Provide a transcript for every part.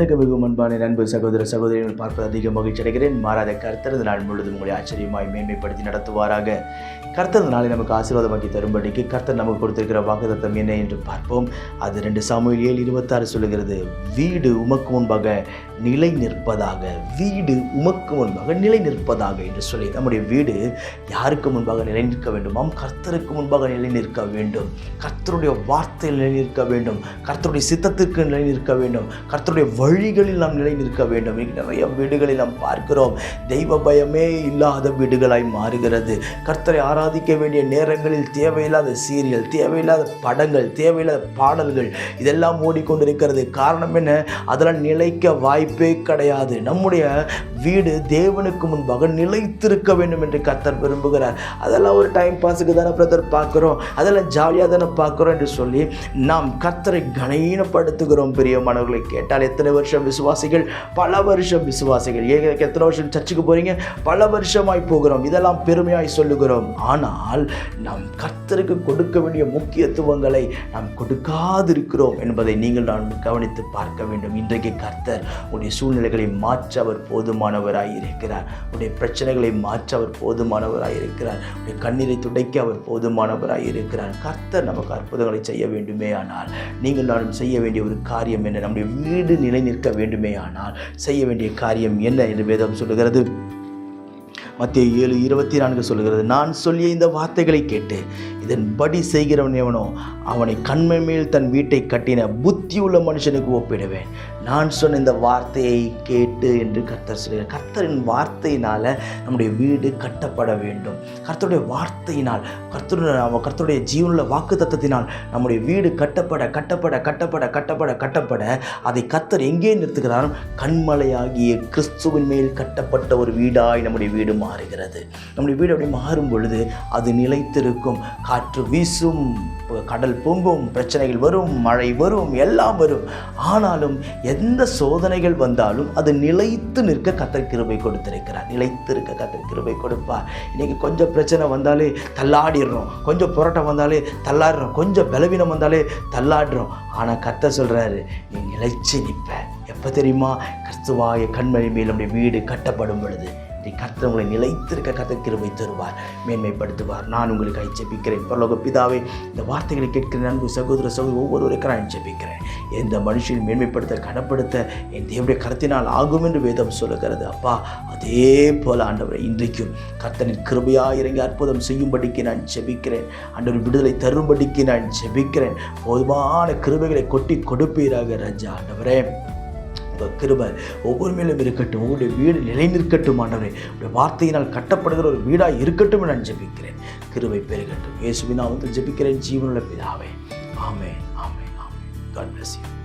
எனக்கு மிகவும் அன்பான நண்பு சகோதர சகோதரிகள் பார்ப்பது அதிக மகிழ்ச்சி அடைகிறேன். மாறாத கர்த்தரது நாள் முழுவதும் உங்களை ஆச்சரியமாய் மேன்மைப்படுத்தி நடத்துவாராக. கர்த்தர் நாளை நமக்கு ஆசீர்வாதமாக்கி தரும்படிக்கு கர்த்தர் நமக்கு கொடுத்திருக்கிற வாக்குதத்தம் என்ன என்று பார்ப்போம். அது ரெண்டு சாமியில் ஏழு இருபத்தாறு சொல்லுகிறது வீடு உமக்கு முன்பாக நிலை நிற்பதாக வீடு உமக்கு முன்பாக நிலை நிற்பதாக என்று சொல்லி. நம்முடைய வீடு யாருக்கு முன்பாக நிலை நிற்க வேண்டுமாம்? கர்த்தருக்கு முன்பாக நிலை நிற்க வேண்டும். கர்த்தருடைய வார்த்தையில் நிலை நிற்க வேண்டும். கர்த்தருடைய சித்தத்திற்கு நிலை நிற்க வேண்டும். கர்த்தருடைய வழிகளில் நாம் நிலை நிற்க வேண்டும். நிறைய வீடுகளில் நாம் பார்க்கிறோம். தெய்வ பயமே இல்லாத வீடுகளாய் மாறுகிறது. கர்த்தரை ஆராதிக்க வேண்டிய நேரங்களில் தேவையில்லாத சீரியல் தேவையில்லாத படங்கள் தேவையில்லாத பாடல்கள் இதெல்லாம் ஓடிக்கொண்டிருக்கிறது. காரணம் என்ன? அதெல்லாம் நிலைக்க வாய்ப்பே கிடையாது. நம்முடைய வீடு தேவனுக்கு முன்பாக நிலைத்திருக்க வேண்டும் என்று கர்த்தர் விரும்புகிறார். அதெல்லாம் ஒரு டைம் பாஸுக்கு தானே பிரதர் பார்க்குறோம். அதெல்லாம் ஜாலியாக தானே பார்க்குறோம் என்று சொல்லி நாம் கர்த்தரை கனீனப்படுத்துகிறோம். பிரியமானவர்களை கேட்டால் எத்தனை வருஷம் விசுவாசிகள்? பல வருஷம் விசுவாசிகள். ஏ எத்தனை வருஷம் சர்ச்சுக்கு போகிறீங்க பல வருஷமாய் போகிறோம். இதெல்லாம் பெருமையாய் சொல்லுகிறோம். ஆனால் நாம் கர்த்தருக்கு கொடுக்க வேண்டிய முக்கியத்துவங்களை நாம் கொடுக்காதிருக்கிறோம் என்பதை நீங்கள் நான் கவனித்து பார்க்க வேண்டும். இன்றைக்கு கர்த்தர் உடைய சூழ்நிலைகளை மாற்ற அவர் போதுமானவராய் இருக்கிறார். உடைய பிரச்சனைகளை மாற்ற அவர் போதுமானவராய் இருக்கிறார். உடைய கண்ணீரை துடைக்க அவர் போதுமானவராய் இருக்கிறார். கர்த்தர் நமக்கு அற்புதங்களை செய்ய வேண்டுமே ஆனால் நீங்கள் நானும் செய்ய வேண்டிய ஒரு காரியம் என்ன? நம்முடைய வீடு நிலை நிற்க வேண்டுமே ஆனால் செய்ய வேண்டிய காரியம் என்ன என்று வேதம் சொல்லுகிறது. மத்திய ஏழு இருபத்தி நான்கு சொல்லுகிறது நான் சொல்லிய இந்த வார்த்தைகளை கேட்டு இதன்படி செய்கிறவன் எவனோ அவனை கண்மை மேல் தன் வீட்டை கட்டின புத்தியுள்ள மனுஷனுக்கு ஒப்பிடுவேன். நான் சொன்ன இந்த வார்த்தையை கேட்டு என்று கர்த்தர் சொல்கிறார். கர்த்தரின் வார்த்தையினால் நம்முடைய வீடு கட்டப்பட வேண்டும். கர்த்தருடைய வார்த்தையினால் கர்த்தருடைய கர்த்தருடைய ஜீவனில் வாக்கு தத்தத்தினால் நம்முடைய வீடு கட்டப்பட கட்டப்பட கட்டப்பட கட்டப்பட கட்டப்பட அதை கர்த்தர் எங்கே நிறுத்துகிறார் கண்மலையாகிய கிறிஸ்துவின் மேல் கட்டப்பட்ட ஒரு வீடாய் நம்முடைய வீடு மாறுகிறது. நம்முடைய வீடு அப்படி மாறும் பொழுது அது நிலைத்திருக்கும். காற்று வீசும் கடல் பொங்கும் பிரச்சனைகள் வரும் மழை வரும் எல்லாம் வரும். ஆனாலும் எந்த சோதனைகள் வந்தாலும் அது நிலைத்து நிற்க கத்தர் கிருபை கொடுத்திருக்கிறார். நிலைத்து இருக்க கத்தர் கிருபை கொடுப்பார். இன்னைக்கு கொஞ்சம் பிரச்சனை வந்தாலே தள்ளாடிடுறோம். கொஞ்சம் புரட்டம் வந்தாலே தள்ளாடுறோம். கொஞ்சம் பலவீனம் வந்தாலே தள்ளாடுறோம். ஆனால் கத்த சொல்கிறாரு நீ நிலைச்சு நிற்ப. எப்போ தெரியுமா? கிறிஸ்துவாய கண்மணி மேல் நம்முடைய வீடு கட்டப்படும் பொழுது. நீ கர்த்தர் உங்களை நிலைத்திருக்க கர்த்தர் கிருவை தருவார் மேன்மைப்படுத்துவார். நான் உங்களுக்கு ஜெபிக்கிறேன். பரலோக பிதாவே இந்த வார்த்தைகளை கேட்கிற நன்கு சகோதர சகோதரி ஒவ்வொருவருக்கும் நான் ஜெபிக்கிறேன். எந்த மனுஷனையும் மேன்மைப்படுத்த கனப்படுத்த என் தேவடைய கருத்தினால் ஆகும் என்று வேதம் சொல்லுகிறது. அப்பா அதே போல் ஆண்டவரை இன்றைக்கும் கர்த்தனின் கிருபையாக இறங்கி அற்புதம் செய்யும்படிக்கு நான் ஜெபிக்கிறேன். ஆண்டவர் விடுதலை தரும்படிக்கு நான் ஜெபிக்கிறேன். போதுமான கிருபைகளை கொட்டி கொடுப்பீராக ராஜா ஆண்டவரே. கிருபை ஒவ்வொரு மேலும் இருக்கட்டும் உங்களுடைய வீடு நிலை நிற்கட்டும் ஆண்டவரே. உடைய வார்த்தையினால் கட்டப்படுகிற ஒரு வீடாக இருக்கட்டும் நான் ஜெபிக்கிறேன். கிருபை பெருகட்டும். இயேசுவினா வந்து ஜெபிக்கிறேன் ஜீவனுள்ள பிதாவே. ஆமே ஆமே ஆமே காட் பிளஸ் யூ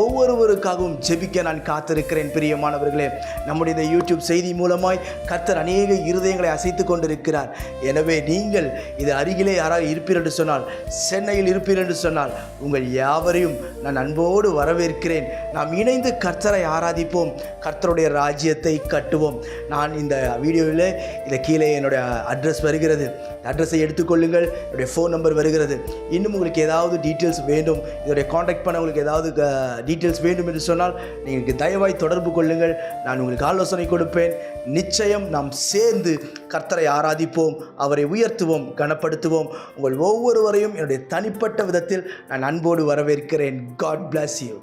ஒவ்வொருவருக்காகவும் ஜெபிக்க நான் காத்திருக்கிறேன் பிரியமானவர்களே. நம்முடைய இந்த யூடியூப் செய்தி மூலமாய் கர்த்தர் அநேக இருதயங்களை அசைத்து கொண்டிருக்கிறார். எனவே நீங்கள் இது அருகிலே யாராவது இருப்பீர் என்று சொன்னால் சென்னையில் இருப்பீர் என்று சொன்னால் உங்கள் யாவரையும் நான் அன்போடு வரவேற்கிறேன். நாம் இணைந்து கர்த்தரை ஆராதிப்போம் கர்த்தருடைய ராஜ்யத்தை கட்டுவோம். நான் இந்த வீடியோவில் இதை கீழே என்னுடைய அட்ரஸ் வருகிறது. அட்ரஸை எடுத்துக்கொள்ளுங்கள் என்னுடைய ஃபோன் நம்பர் வருகிறது. இன்னும் உங்களுக்கு ஏதாவது டீட்டெயில்ஸ் வேண்டும் இதோடைய காண்டாக்ட் பண்ண உங்களுக்கு ஏதாவது டீட்டெயில்ஸ் வேண்டும் என்று சொன்னால் நீங்கள் தயவாய் தொடர்பு கொள்ளுங்கள். நான் உங்களுக்கு ஆலோசனை கொடுப்பேன். நிச்சயம் நாம் சேர்ந்து கர்த்தரை ஆராதிப்போம் அவரை உயர்த்துவோம் கனப்படுத்துவோம். உங்கள் ஒவ்வொருவரையும் என்னுடைய தனிப்பட்ட விதத்தில் நான் அன்போடு வரவேற்கிறேன். God plus you